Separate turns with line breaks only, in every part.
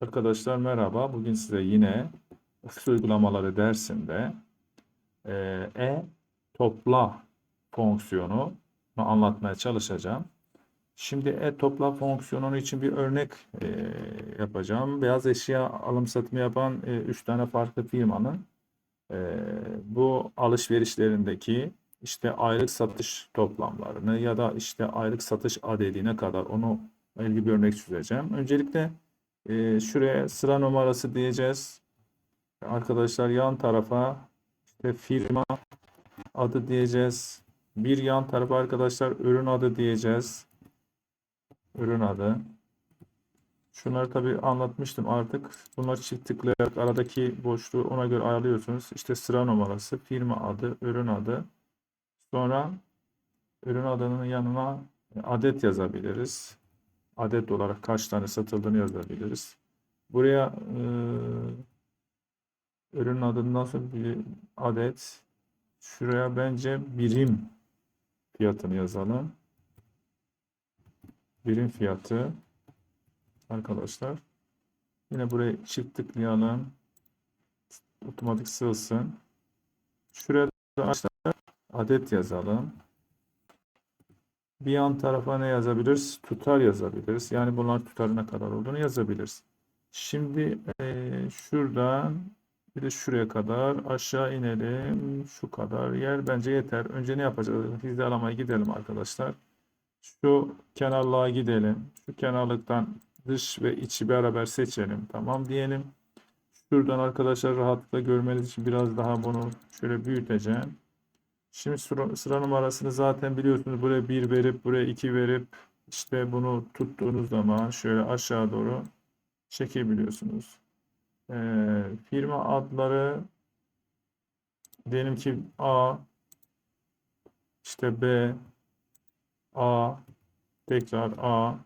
Arkadaşlar merhaba. Bugün size yine ofis uygulamaları dersinde e, e topla fonksiyonu anlatmaya çalışacağım. Şimdi e topla fonksiyonu için bir örnek e, yapacağım. Beyaz eşya alım satımı yapan 3 tane farklı firmanın e, bu alışverişlerindeki işte aylık satış toplamlarını ya da işte aylık satış adedine kadar onu ilgili bir örnek çözeceğim. Öncelikle ee, şuraya sıra numarası diyeceğiz. Arkadaşlar yan tarafa işte firma adı diyeceğiz. Bir yan tarafa arkadaşlar ürün adı diyeceğiz. Ürün adı. Şunları tabii anlatmıştım artık. Bunlar çift tıklayarak aradaki boşluğu ona göre ayarlıyorsunuz. İşte sıra numarası, firma adı, ürün adı. Sonra ürün adının yanına adet yazabiliriz adet olarak kaç tane satıldığını yazabiliriz. Buraya e, ürün adından sonra bir adet şuraya bence birim fiyatını yazalım. Birim fiyatı arkadaşlar. Yine buraya çift tıklayalım. Otomatik sığsın. Şuraya da adet yazalım. Bir yan tarafa ne yazabiliriz? Tutar yazabiliriz. Yani bunlar tutarı ne kadar olduğunu yazabiliriz. Şimdi e, şuradan bir de şuraya kadar aşağı inelim. Şu kadar yer bence yeter. Önce ne yapacağız? Hizalamaya gidelim arkadaşlar. Şu kenarlığa gidelim. Şu kenarlıktan dış ve içi beraber seçelim. Tamam diyelim. Şuradan arkadaşlar rahatlıkla görmeniz için biraz daha bunu şöyle büyüteceğim. Şimdi sıra, numarasını zaten biliyorsunuz. Buraya 1 verip buraya 2 verip işte bunu tuttuğunuz zaman şöyle aşağı doğru çekebiliyorsunuz. Ee, firma adları diyelim ki A işte B A tekrar A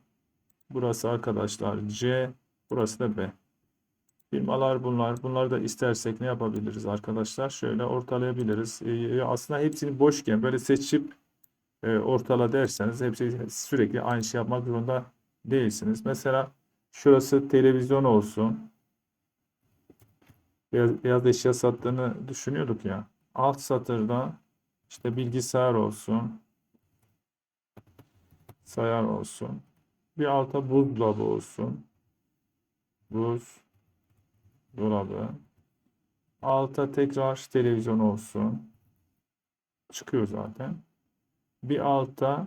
burası arkadaşlar C burası da B. Firmalar bunlar. Bunları da istersek ne yapabiliriz arkadaşlar? Şöyle ortalayabiliriz. Ee, aslında hepsini boşken böyle seçip e, ortala derseniz hepsi sürekli aynı şey yapmak zorunda değilsiniz. Mesela şurası televizyon olsun. Beyaz, beyaz eşya sattığını düşünüyorduk ya. Alt satırda işte bilgisayar olsun. Sayar olsun. Bir alta buzdolabı olsun. Buz dolabı. Alta tekrar televizyon olsun. Çıkıyor zaten. Bir alta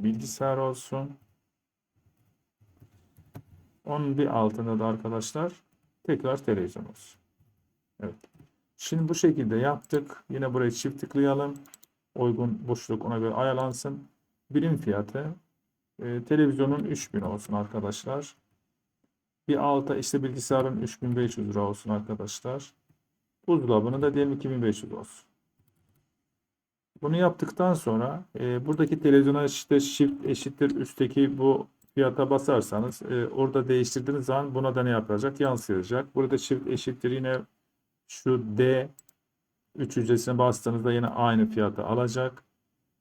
bilgisayar olsun. Onun bir altında da arkadaşlar tekrar televizyon olsun. Evet. Şimdi bu şekilde yaptık. Yine buraya çift tıklayalım. Uygun boşluk ona göre ayarlansın. Birim fiyatı e, televizyonun 3000 olsun arkadaşlar. Bir alta işte bilgisayarın 3500 lira olsun arkadaşlar. Buzdolabının da diyelim 2500 olsun. Bunu yaptıktan sonra e, buradaki televizyona işte shift eşittir üstteki bu fiyata basarsanız e, orada değiştirdiğiniz zaman buna da ne yapacak? Yansıyacak. Burada shift eşittir yine şu D 3 hücresine bastığınızda yine aynı fiyatı alacak.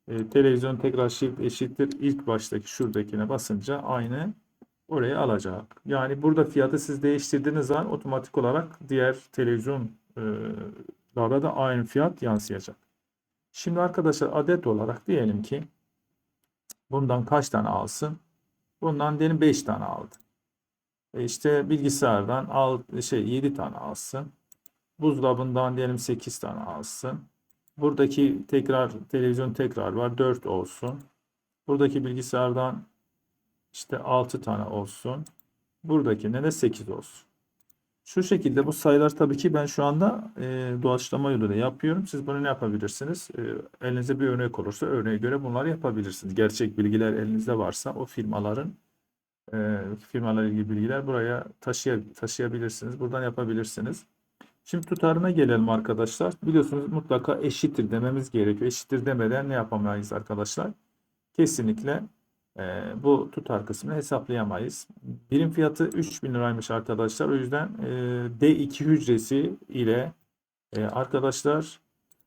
E, televizyon tekrar shift eşittir ilk baştaki şuradakine basınca aynı oraya alacak. Yani burada fiyatı siz değiştirdiğiniz zaman otomatik olarak diğer televizyonlara da aynı fiyat yansıyacak. Şimdi arkadaşlar adet olarak diyelim ki bundan kaç tane alsın? Bundan diyelim 5 tane aldı. E işte bilgisayardan al şey 7 tane alsın. Buzdolabından diyelim 8 tane alsın. Buradaki tekrar televizyon tekrar var 4 olsun. Buradaki bilgisayardan işte 6 tane olsun. Buradakine de 8 olsun. Şu şekilde bu sayılar tabii ki ben şu anda e, doğaçlama yoluyla yapıyorum. Siz bunu ne yapabilirsiniz? E, elinizde bir örnek olursa örneğe göre bunları yapabilirsiniz. Gerçek bilgiler elinizde varsa o firmaların e, firmalarla ilgili bilgiler buraya taşıya, taşıyabilirsiniz. Buradan yapabilirsiniz. Şimdi tutarına gelelim arkadaşlar. Biliyorsunuz mutlaka eşittir dememiz gerekiyor. Eşittir demeden ne yapamayız arkadaşlar? Kesinlikle e, bu tutar kısmını hesaplayamayız. Birim fiyatı 3000 liraymış arkadaşlar. O yüzden e, D2 hücresi ile e, arkadaşlar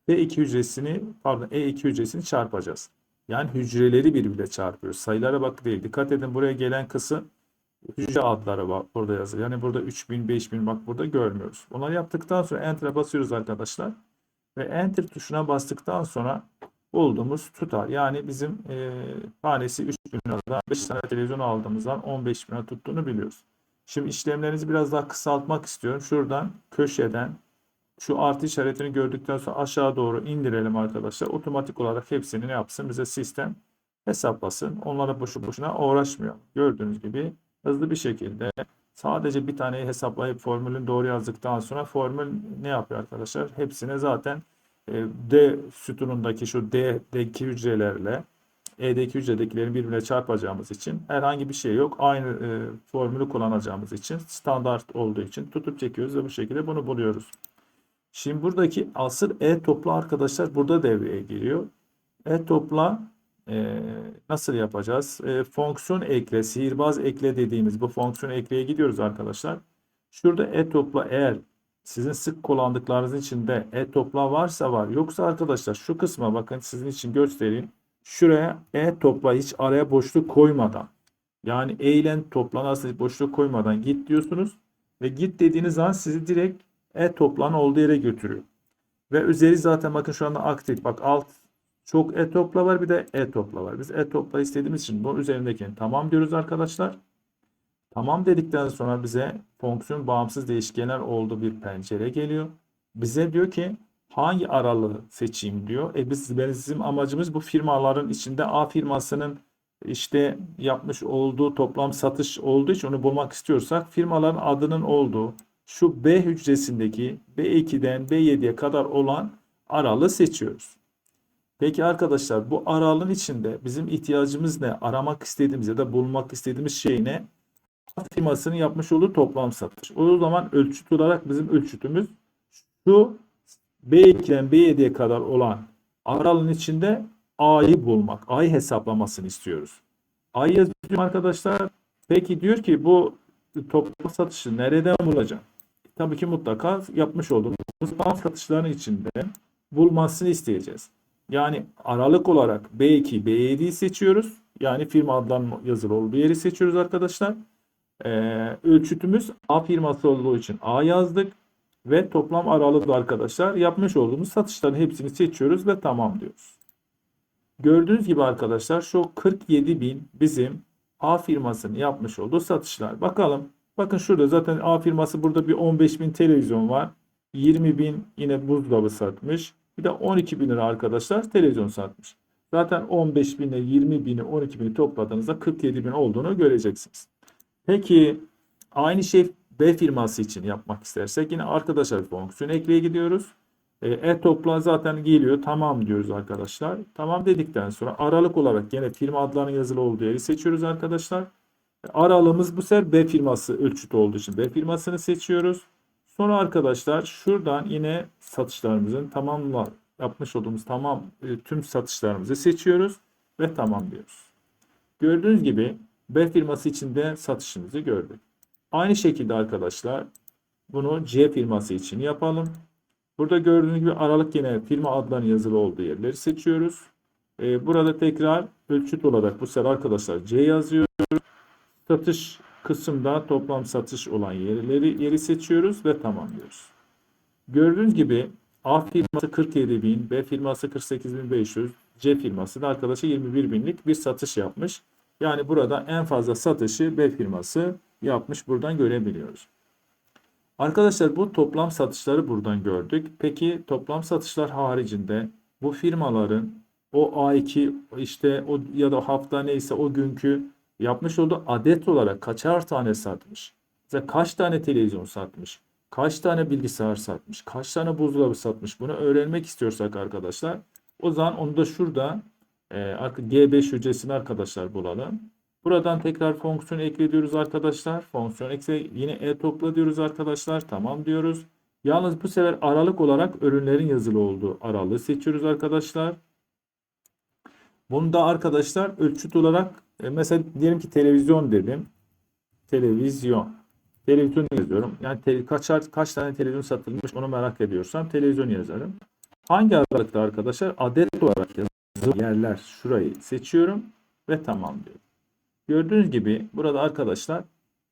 D2 hücresini pardon E2 hücresini çarpacağız. Yani hücreleri birbirine çarpıyoruz. Sayılara bak değil. Dikkat edin buraya gelen kısım hücre adları var burada yazıyor. Yani burada 3000, 5000 bak burada görmüyoruz. Bunları yaptıktan sonra Enter'a basıyoruz arkadaşlar. Ve Enter tuşuna bastıktan sonra bulduğumuz tutar. Yani bizim e, tanesi 3000 liradan 5 tane televizyon aldığımızdan 15 bin lira tuttuğunu biliyoruz. Şimdi işlemlerinizi biraz daha kısaltmak istiyorum. Şuradan köşeden şu artı işaretini gördükten sonra aşağı doğru indirelim arkadaşlar. Otomatik olarak hepsini ne yapsın? Bize sistem hesaplasın. Onlara boşu boşuna uğraşmıyor. Gördüğünüz gibi hızlı bir şekilde sadece bir taneyi hesaplayıp formülün doğru yazdıktan sonra formül ne yapıyor arkadaşlar? Hepsine zaten D sütunundaki şu D'deki hücrelerle E'deki hücredekilerin birbirine çarpacağımız için herhangi bir şey yok. Aynı e, formülü kullanacağımız için standart olduğu için tutup çekiyoruz ve bu şekilde bunu buluyoruz. Şimdi buradaki asıl E topla arkadaşlar burada devreye giriyor. E topla e, nasıl yapacağız? E, fonksiyon ekle, sihirbaz ekle dediğimiz bu fonksiyon ekleye gidiyoruz arkadaşlar. Şurada e topla eğer sizin sık kullandıklarınız içinde e topla varsa var. Yoksa arkadaşlar şu kısma bakın sizin için göstereyim. Şuraya e topla hiç araya boşluk koymadan yani e ile toplan arasında boşluk koymadan git diyorsunuz. Ve git dediğiniz zaman sizi direkt e toplan olduğu yere götürüyor. Ve üzeri zaten bakın şu anda aktif. Bak alt çok e topla var bir de e topla var. Biz e topla istediğimiz için bu üzerindekini tamam diyoruz arkadaşlar. Tamam dedikten sonra bize fonksiyon bağımsız değişkenler olduğu bir pencere geliyor. Bize diyor ki hangi aralığı seçeyim diyor. E biz bizim amacımız bu firmaların içinde A firmasının işte yapmış olduğu toplam satış olduğu için onu bulmak istiyorsak firmaların adının olduğu şu B hücresindeki B2'den B7'ye kadar olan aralığı seçiyoruz. Peki arkadaşlar bu aralığın içinde bizim ihtiyacımız ne? Aramak istediğimiz ya da bulmak istediğimiz şey ne? Firmasının yapmış olduğu toplam satış. O zaman ölçüt olarak bizim ölçütümüz şu B2'den B7'ye kadar olan aralığın içinde A'yı bulmak. A'yı hesaplamasını istiyoruz. A'yı yazıyorum arkadaşlar. Peki diyor ki bu toplam satışı nereden bulacağım? Tabii ki mutlaka yapmış olduğumuz toplam satışların içinde bulmasını isteyeceğiz. Yani aralık olarak B2, B7'yi seçiyoruz. Yani firma adlarının yazılı olduğu yeri seçiyoruz arkadaşlar. Ee, ölçütümüz A firması olduğu için A yazdık. Ve toplam aralıklı arkadaşlar yapmış olduğumuz satışların hepsini seçiyoruz ve tamam diyoruz. Gördüğünüz gibi arkadaşlar şu 47 bin bizim A firmasının yapmış olduğu satışlar. Bakalım. Bakın şurada zaten A firması burada bir 15 bin televizyon var. 20 bin yine buzdolabı satmış. Bir de 12 bin lira arkadaşlar televizyon satmış. Zaten 15 bin ile 20 bini 12 bini topladığınızda 47 bin olduğunu göreceksiniz. Peki aynı şey B firması için yapmak istersek yine arkadaşlar fonksiyon ekleye gidiyoruz. E, e topla zaten geliyor. Tamam diyoruz arkadaşlar. Tamam dedikten sonra aralık olarak yine firma adlarının yazılı olduğu yeri seçiyoruz arkadaşlar. Aralığımız bu sefer B firması ölçüt olduğu için B firmasını seçiyoruz. Sonra arkadaşlar şuradan yine satışlarımızın tamamla yapmış olduğumuz tamam e, tüm satışlarımızı seçiyoruz ve tamam diyoruz. Gördüğünüz gibi B firması için de satışımızı gördük. Aynı şekilde arkadaşlar bunu C firması için yapalım. Burada gördüğünüz gibi aralık yine firma adlarının yazılı olduğu yerleri seçiyoruz. Ee, burada tekrar ölçüt olarak bu sefer arkadaşlar C yazıyoruz. Satış kısımda toplam satış olan yerleri yeri seçiyoruz ve tamam diyoruz. Gördüğünüz gibi A firması 47.000, B firması 48.500, C firması da arkadaşa 21 binlik bir satış yapmış. Yani burada en fazla satışı B firması yapmış buradan görebiliyoruz. Arkadaşlar bu toplam satışları buradan gördük. Peki toplam satışlar haricinde bu firmaların o A2 işte o ya da hafta neyse o günkü yapmış olduğu adet olarak kaçar tane satmış? Mesela kaç tane televizyon satmış? Kaç tane bilgisayar satmış? Kaç tane buzdolabı satmış? Bunu öğrenmek istiyorsak arkadaşlar o zaman onu da şurada G5 hücresini arkadaşlar bulalım. Buradan tekrar fonksiyon ekliyoruz arkadaşlar. Fonksiyon ekle yine e topla diyoruz arkadaşlar. Tamam diyoruz. Yalnız bu sefer aralık olarak ürünlerin yazılı olduğu aralığı seçiyoruz arkadaşlar. Bunda arkadaşlar ölçüt olarak e, mesela diyelim ki televizyon dedim. Televizyon. Televizyon yazıyorum. Yani te, kaç, kaç tane televizyon satılmış onu merak ediyorsam televizyon yazarım. Hangi aralıkta arkadaşlar? Adet olarak yazılı yerler şurayı seçiyorum ve tamam diyorum. Gördüğünüz gibi burada arkadaşlar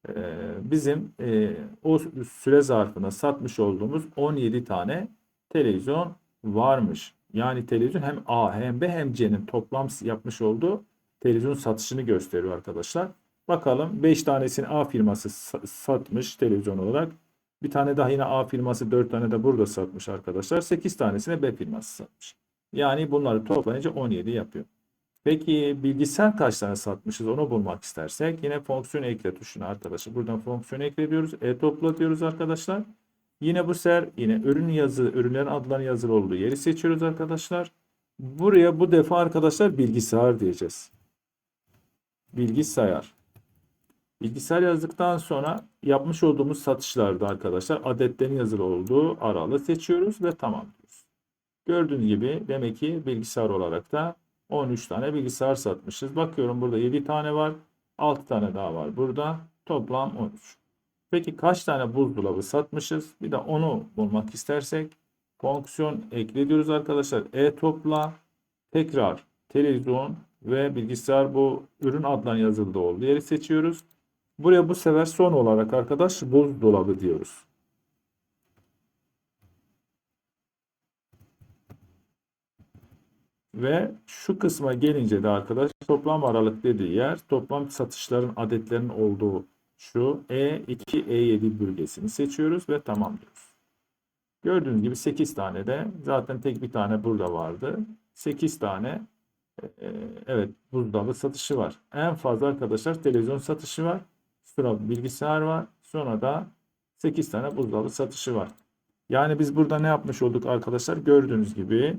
e, bizim e, o süre zarfında satmış olduğumuz 17 tane televizyon varmış. Yani televizyon hem A hem B hem C'nin toplam yapmış olduğu televizyon satışını gösteriyor arkadaşlar. Bakalım 5 tanesini A firması sa- satmış televizyon olarak. Bir tane daha yine A firması 4 tane de burada satmış arkadaşlar. 8 tanesini B firması satmış. Yani bunları toplayınca 17 yapıyor. Peki bilgisayar kaç tane satmışız onu bulmak istersek yine fonksiyon ekle tuşuna arkadaşlar. Buradan fonksiyon ekle diyoruz. E topla diyoruz arkadaşlar. Yine bu sefer yine ürün yazı, ürünlerin adlarının yazılı olduğu yeri seçiyoruz arkadaşlar. Buraya bu defa arkadaşlar bilgisayar diyeceğiz. Bilgisayar. Bilgisayar yazdıktan sonra yapmış olduğumuz satışlarda arkadaşlar adetlerin yazılı olduğu aralığı seçiyoruz ve tamam. Gördüğünüz gibi demek ki bilgisayar olarak da 13 tane bilgisayar satmışız. Bakıyorum burada 7 tane var. 6 tane daha var burada. Toplam 13. Peki kaç tane buzdolabı satmışız? Bir de onu bulmak istersek fonksiyon ekle diyoruz arkadaşlar. E topla tekrar televizyon ve bilgisayar bu ürün adlarının yazıldığı olduğu yeri seçiyoruz. Buraya bu sefer son olarak arkadaş buzdolabı diyoruz. Ve şu kısma gelince de arkadaş toplam aralık dediği yer toplam satışların adetlerinin olduğu şu E2 E7 bölgesini seçiyoruz ve tamam diyoruz. Gördüğünüz gibi 8 tane de zaten tek bir tane burada vardı. 8 tane e, evet buzdolabı satışı var. En fazla arkadaşlar televizyon satışı var. Sonra bilgisayar var. Sonra da 8 tane buzdolabı satışı var. Yani biz burada ne yapmış olduk arkadaşlar? Gördüğünüz gibi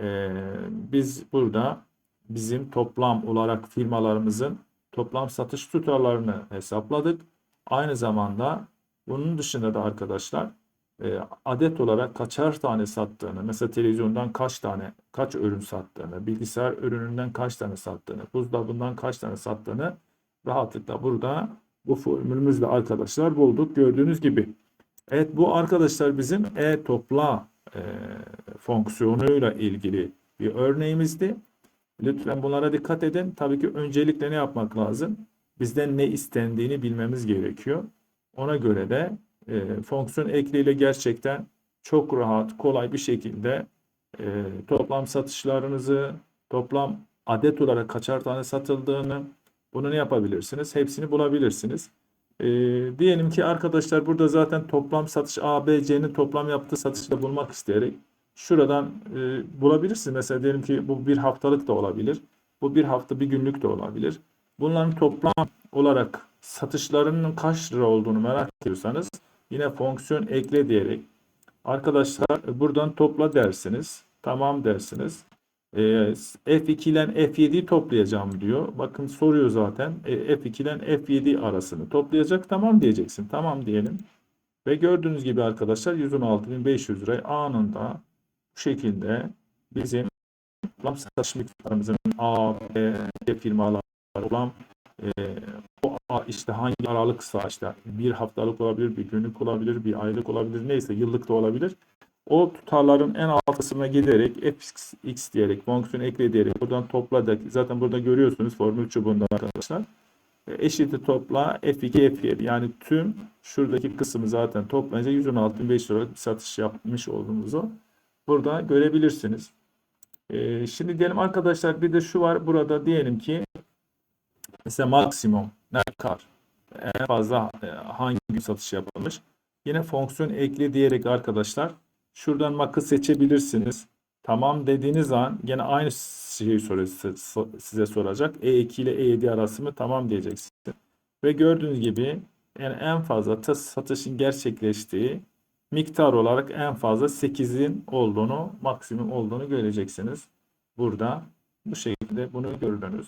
e, biz burada bizim toplam olarak firmalarımızın toplam satış tutarlarını hesapladık. Aynı zamanda bunun dışında da arkadaşlar e, adet olarak kaçar tane sattığını, mesela televizyondan kaç tane, kaç ürün sattığını, bilgisayar ürününden kaç tane sattığını, buzdolabından kaç tane sattığını rahatlıkla burada bu formülümüzle arkadaşlar bulduk. Gördüğünüz gibi. Evet bu arkadaşlar bizim e-topla e, fonksiyonuyla ilgili bir örneğimizdi. Lütfen bunlara dikkat edin. Tabii ki öncelikle ne yapmak lazım? Bizden ne istendiğini bilmemiz gerekiyor. Ona göre de e, fonksiyon ekleyle gerçekten çok rahat, kolay bir şekilde e, toplam satışlarınızı, toplam adet olarak kaçar tane satıldığını bunu ne yapabilirsiniz? Hepsini bulabilirsiniz. E, diyelim ki arkadaşlar burada zaten toplam satış A, B, C'nin toplam yaptığı satışı bulmak isteyerek şuradan e, bulabilirsiniz. Mesela diyelim ki bu bir haftalık da olabilir. Bu bir hafta bir günlük de olabilir. Bunların toplam olarak satışlarının kaç lira olduğunu merak ediyorsanız yine fonksiyon ekle diyerek arkadaşlar buradan topla dersiniz. Tamam dersiniz. E, F2 ile F7'yi toplayacağım diyor. Bakın soruyor zaten. E, F2 ile F7 arasını toplayacak. Tamam diyeceksin. Tamam diyelim. Ve gördüğünüz gibi arkadaşlar 116.500 lirayı anında bu şekilde bizim toplam satış miktarımızın A, B, C firmalar olan e, o a- işte hangi aralıksa işte bir haftalık olabilir, bir günlük olabilir, bir aylık olabilir, neyse yıllık da olabilir. O tutarların en alt kısmına giderek fx x diyerek fonksiyon ekle diyerek buradan topladık. Zaten burada görüyorsunuz formül çubuğunda arkadaşlar. E, Eşiti topla F2 F7 yani tüm şuradaki kısmı zaten toplayınca 116.500 liralık bir satış yapmış olduğumuzu burada görebilirsiniz. E, şimdi diyelim arkadaşlar bir de şu var burada diyelim ki mesela maksimum ne kadar en fazla e, hangi satış yapılmış. Yine fonksiyon ekle diyerek arkadaşlar şuradan makı seçebilirsiniz. Tamam dediğiniz an gene aynı şeyi size soracak. E2 ile E7 arası mı? Tamam diyeceksiniz. Ve gördüğünüz gibi yani en fazla satışın gerçekleştiği miktar olarak en fazla 8'in olduğunu, maksimum olduğunu göreceksiniz. Burada bu şekilde bunu gördünüz.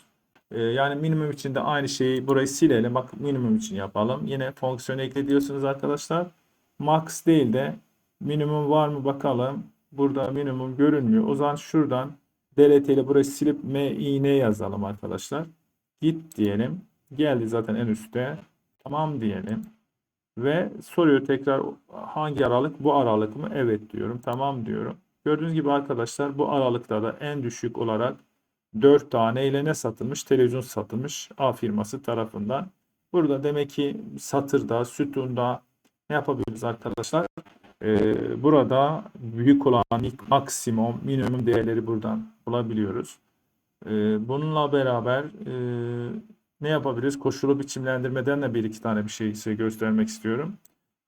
Ee, yani minimum için de aynı şeyi burayı silelim. Bak minimum için yapalım. Yine fonksiyon ekle arkadaşlar. Max değil de minimum var mı bakalım. Burada minimum görünmüyor. O zaman şuradan DLT ile burayı silip MIN yazalım arkadaşlar. Git diyelim. Geldi zaten en üstte. Tamam diyelim. Ve soruyor tekrar hangi aralık? Bu aralık mı? Evet diyorum. Tamam diyorum. Gördüğünüz gibi arkadaşlar bu aralıklarda en düşük olarak 4 tane ile ne satılmış? Televizyon satılmış A firması tarafından. Burada demek ki satırda, sütunda ne yapabiliriz arkadaşlar? Ee, burada büyük olan maksimum, minimum değerleri buradan bulabiliyoruz. Ee, bununla beraber e, ne yapabiliriz? Koşulu biçimlendirmeden de bir iki tane bir şey size göstermek istiyorum.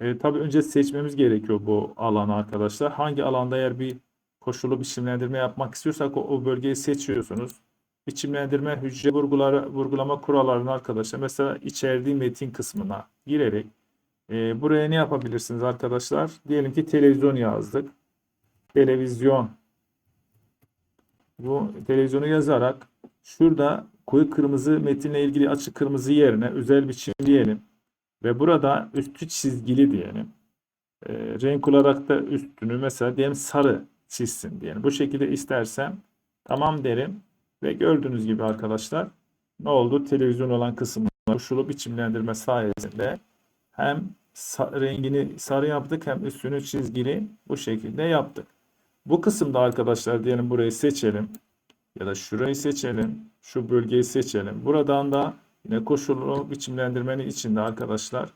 Ee, tabii önce seçmemiz gerekiyor bu alanı arkadaşlar. Hangi alanda eğer bir koşulu biçimlendirme yapmak istiyorsak o, o bölgeyi seçiyorsunuz. Biçimlendirme hücre vurguları, vurgulama kurallarını arkadaşlar mesela içerdiği metin kısmına girerek e, buraya ne yapabilirsiniz arkadaşlar? Diyelim ki televizyon yazdık. Televizyon. Bu televizyonu yazarak şurada koyu kırmızı metinle ilgili açık kırmızı yerine özel biçim diyelim. Ve burada üstü çizgili diyelim. E, renk olarak da üstünü mesela diyelim sarı çizsin diyelim. Bu şekilde istersem tamam derim. Ve gördüğünüz gibi arkadaşlar ne oldu? Televizyon olan kısımda koşulu biçimlendirme sayesinde hem rengini sarı yaptık hem üstünü çizgili bu şekilde yaptık. Bu kısımda arkadaşlar diyelim burayı seçelim ya da şurayı seçelim. Şu bölgeyi seçelim. Buradan da yine koşullu biçimlendirmenin içinde arkadaşlar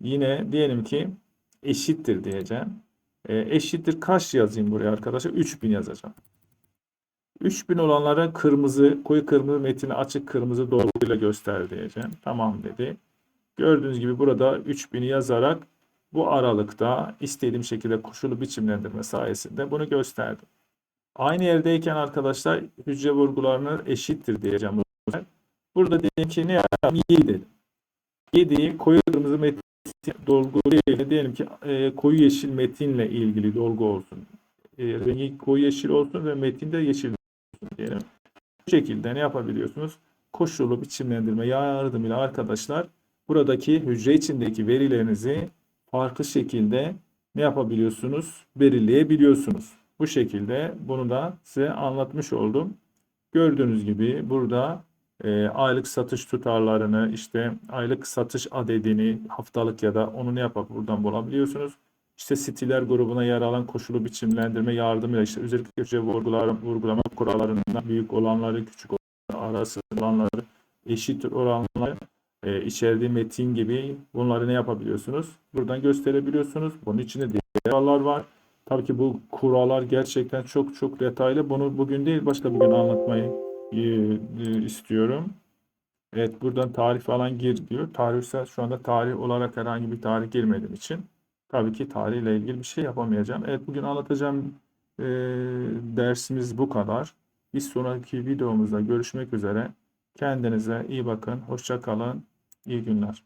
yine diyelim ki eşittir diyeceğim. E, eşittir kaç yazayım buraya arkadaşlar? 3000 yazacağım. 3000 olanlara kırmızı, koyu kırmızı metini açık kırmızı dolguyla göster diyeceğim. Tamam dedi. Gördüğünüz gibi burada 3000'i yazarak bu aralıkta istediğim şekilde koşulu biçimlendirme sayesinde bunu gösterdim. Aynı yerdeyken arkadaşlar hücre vurgularını eşittir diyeceğim. Burada diyelim ki ne yapalım? 7 dedim. 7'yi koyu kırmızı metin dolgu değil de diyelim ki e, koyu yeşil metinle ilgili dolgu olsun. E, rengi koyu yeşil olsun ve metinde yeşil olsun diyelim. Bu şekilde ne yapabiliyorsunuz? Koşulu biçimlendirme yardımıyla arkadaşlar buradaki hücre içindeki verilerinizi farklı şekilde ne yapabiliyorsunuz? Belirleyebiliyorsunuz. Bu şekilde bunu da size anlatmış oldum. Gördüğünüz gibi burada e, aylık satış tutarlarını, işte aylık satış adedini, haftalık ya da onu ne yapıp buradan bulabiliyorsunuz. İşte stiller grubuna yer alan koşulu biçimlendirme yardımıyla işte özellikle hücre vurgular, vurgulama kurallarından büyük olanları, küçük olanları, arası olanları, eşit olanları e, içerdiği metin gibi bunları ne yapabiliyorsunuz? Buradan gösterebiliyorsunuz. Bunun içinde diğer kurallar var. Tabii ki bu kurallar gerçekten çok çok detaylı. Bunu bugün değil başka bir gün anlatmayı e, e, istiyorum. Evet buradan tarih falan gir diyor. Tarihsel şu anda tarih olarak herhangi bir tarih girmediğim için tabii ki tarihle ilgili bir şey yapamayacağım. Evet bugün anlatacağım e, dersimiz bu kadar. Bir sonraki videomuzda görüşmek üzere. Kendinize iyi bakın. Hoşça kalın. İyi günler.